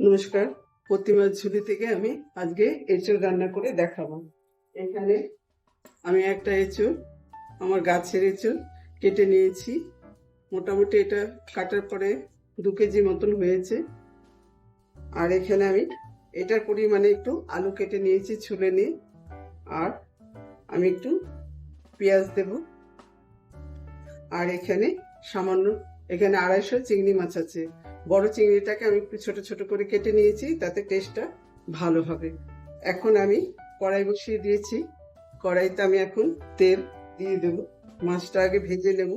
নমস্কার। প্রতিমার ঝুলি থেকে আমি আজকে এঁচড় রান্না করে দেখাবো। এখানে আমি একটা এঁচড় আমার গাছের এঁচড় কেটে নিয়েছি। মোটামুটি এটা কাটার পরে দু কেজি মতন হয়েছে। আর এখানে আমি এটার পরিমাণে একটু আলু কেটে নিয়েছি ছুলে নিয়ে। আর আমি একটু পেঁয়াজ দেব। আর এখানে সামান্য, এখানে আড়াইশো চিংড়ি মাছ আছে। বড় চিংড়িটাকে আমি একটু ছোট ছোট করে কেটে নিয়েছি, তাতে টেস্টটা ভালো হবে। এখন আমি কড়াই বসিয়ে দিয়েছি। কড়াইতে আমি এখন তেল দিয়ে দেব। মাছটা আগে ভেজে নেব।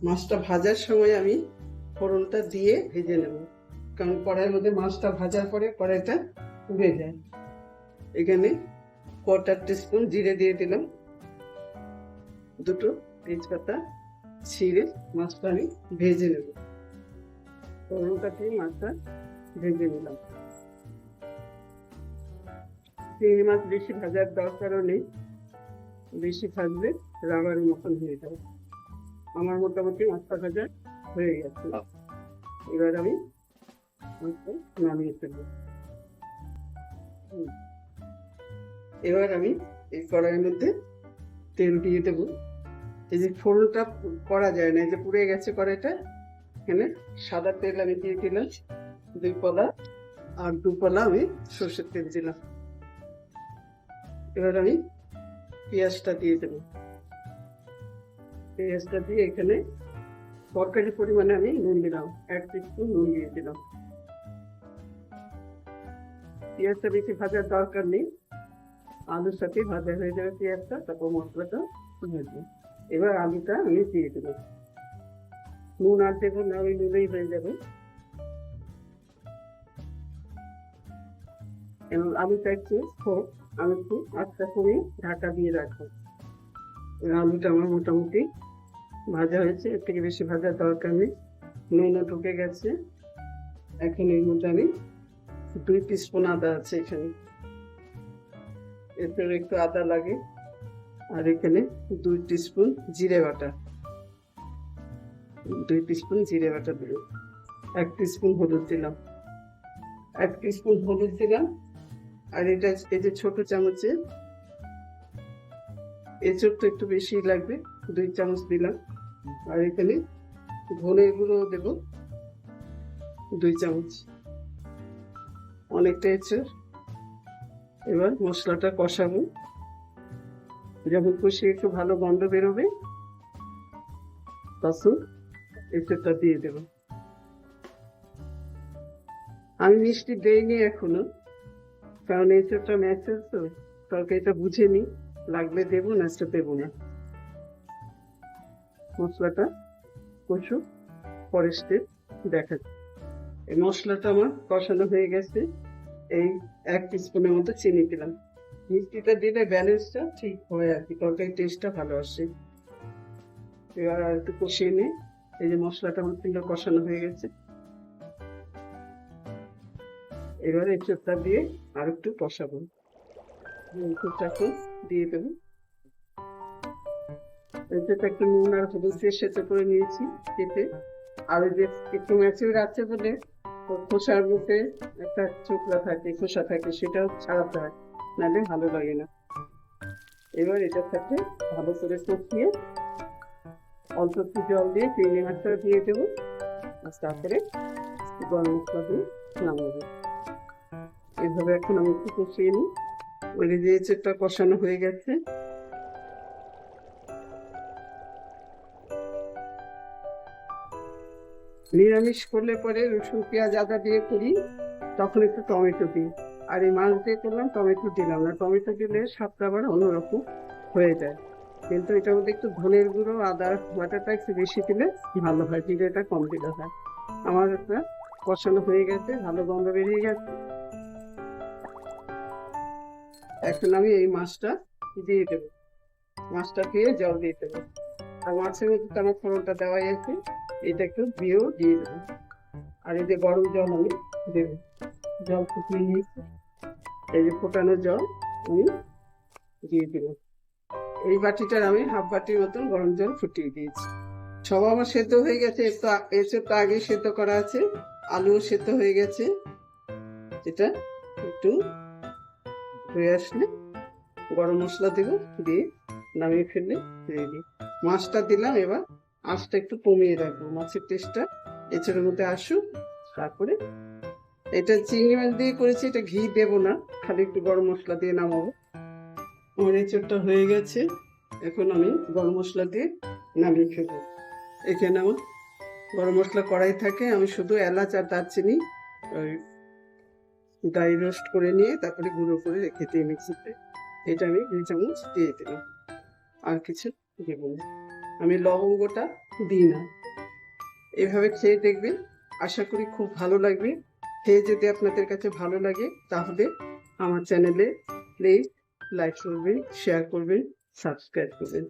মাছটা ভাজার সময় আমি ফোড়নটা দিয়ে ভেজে নেব। কারণ কড়াইয়ের মধ্যে মাছটা ভাজার পরে কড়াইটা উবে যায়। এখানে কোয়ার্টার টিস্পুন জিরে দিয়ে দিলাম। দুটো তেজপাতা ছিঁড়ে মাছটা আমি ভেজে নেব। দিয়ে মাছটা ভেজে নিলাম। চিংড়ি মাছ বেশি ভাজার দরকারও নেই বেশি ভাজলে রাবারের মতন হয়ে যাবে। আমার মোটামুটি মাছটা ভাজা হয়ে গেছে। এবার আমি মাছটা নামিয়ে ফেলব। এবার আমি এই কড়াইয়ের মধ্যে তেল দিয়ে দেবো। এই যে ফোড়নটা করা যায় না এই যে পুড়ে গেছে কড়াইটা এখানে সাদা তেল আমি দিয়ে দিলাম, দুই পলা, আর দু পলা আমি সর্ষের তেল দিলাম। এবার আমি পেঁয়াজটা দিয়ে দেবো। পেঁয়াজটা দিয়ে এখানে তরকারি পরিমাণে আমি নুন দিলাম, এক টিস্পুন নুন দিয়ে দিলাম। পেঁয়াজটা বেশি ভাজার দরকার নেই। আলুর সাথে ভাজা হয়ে যাবে পেঁয়াজটা, তারপর মশলাটা ভেজে এবার আলুটা আমি দিয়ে দিলাম নুন আর দেবো না ওই নুনেই হয়ে যাবে। এবং আলুটা একটু হোক আমি একটু আস্তে করে ঢাকা দিয়ে রাখব আলুটা আমার মোটামুটি ভাজা হয়েছে, এর থেকে বেশি ভাজার দরকার নেই। নুনও ঢুকে গেছে। এখন এর মধ্যে আমি দুই টিস্পুন আদা আছে এখানে। এরপরে একটু আদা লাগে। আর এখানে দুই টিস্পুন জিরে বাটা। দুই টিস্পুন জিরে বাটা দিলাম এক টিস্পুন হলুদ দিলাম। এক টিস্পুন হলুদ দিলাম, আর এটা এই যে ছোট চামচে এঁচড় তো একটু বেশি লাগবে, দুই চামচ দিলাম। আর এখানে ধনে গুঁড়ো দেবো, দুই চামচ। অনেকটা এঁচড়। এবার মশলাটা কষাবো। যখন কষিয়ে একটু ভালো গন্ধ বেরোবে তখন এঁচড়টা দিয়ে দেবো। আমি মিষ্টি দেইনি এখনও, কারণ এঁচড়টা ম্যাচের তো, তরকারিটা বুঝে নি, লাগলে দেবো না সেটা দেবো না। মশলাটা কষু পরে স্টেপ দেখা। এই মশলাটা আমার কষানো হয়ে গেছে, এই এক স্পুনের মতো চিনি দিলাম। মিষ্টিটা দিলে ব্যালেন্সটা ঠিক হয় আর কি তরকারি টেস্টটা ভালো আসে। এবার আর একটু কষিয়ে নিই এই যে মশলাটা আমার কিন্তু কষানো হয়ে গেছে। এবার এই চোখটা দিয়ে আর একটু কষাবো। চোখটা এখন দিয়ে দেবো। এটাতে একটু নুন আর হলুদ দিয়ে সেদ্ধ করে নিয়েছি কেটে আর ওই যে একটু ম্যাচিউর আছে বলে খোসার মধ্যে একটা চোখলা থাকে, খোসা থাকে, সেটাও ছাড়াতে হয়। নাহলে ভালো লাগে না। এবার এটার সাথে ভালো করে কষিয়ে অল্প একটু জল দিয়ে চিংড়ি মাছটা দিয়ে দেবো। তারপরে গরম মশলা দিয়ে নামাবো এভাবে এখন আমি একটু কষিয়ে নিই। ওই যে এঁচড়টা কষানো হয়ে গেছে। নিরামিষ করলে পরে রসুন, পেঁয়াজ, আদা দিয়ে করি, তখন একটু টমেটো দিই। আর এই মাছ দিয়ে করলাম টমেটো দিলাম না। টমেটো দিলে স্বাদটা আবার অন্যরকম হয়ে যায়। কিন্তু এটার মধ্যে একটু ধনের গুঁড়ো, আদা, বাটাটা একটু বেশি দিলে ভালো হয়, কিন্তু এটা কম দিলে হয়। আমার একটা কষানো হয়ে গেছে, ভালো গন্ধ বেরিয়ে গেছে। এখন আমি এই মাছটা দিয়ে দেবো। মাছটা দিয়ে জল দিয়ে দেবো। আর মাছের মধ্যে তো আমার ফোড়নটা দেওয়াই আছে, এটা একটু দিয়েও দিয়ে দেবো। আর যে গরম জল আমি দেবো। জল ফুটিয়ে নিয়েছি। এই যে ফোটানো জল আমি দিয়ে দেবো। এই বাটিটার আমি হাফ বাটির মতন গরম জল ফুটিয়ে দিয়েছি। সব আমার সেদ্ধ হয়ে গেছে, এর তো এসে তো আগে সেদ্ধ করা আছে, আলুও সেদ্ধ হয়ে গেছে। এটা একটু হয়ে আসলে গরম মশলা দেব, দিয়ে নামিয়ে ফেললে রেডি মাছটা দিলাম এবার, আঁচটা একটু কমিয়ে রাখব, মাছের টেস্টটা এছাড়ার মধ্যে আসুক, তারপরে এটা চিংড়ি মাছ দিয়ে করেছি, এটা ঘি দেব না, খালি একটু গরম মশলা দিয়ে নামাবো। আমার এঁচড়টা হয়ে গেছে। এখন আমি গরম মশলা দিয়ে নামিয়ে ফেলব। এখানে আমার গরম মশলা কড়াই থাকে, আমি শুধু এলাচ আর দারচিনি ওই ড্রাই রোস্ট করে নিয়ে তারপরে গুঁড়ো করে রেখে দিই মিক্সিতে। এটা আমি দুই চামচ দিয়ে দিলাম। আর কিছু দেব না। আমি লবঙ্গটা দিই না। এভাবে খেয়ে দেখবেন, আশা করি খুব ভালো লাগবে। খেয়ে যদি আপনাদের কাছে ভালো লাগে, তাহলে আমার চ্যানেলে প্লিজ লাইক করবেন শেয়ার করবেন সাবস্ক্রাইব করবেন।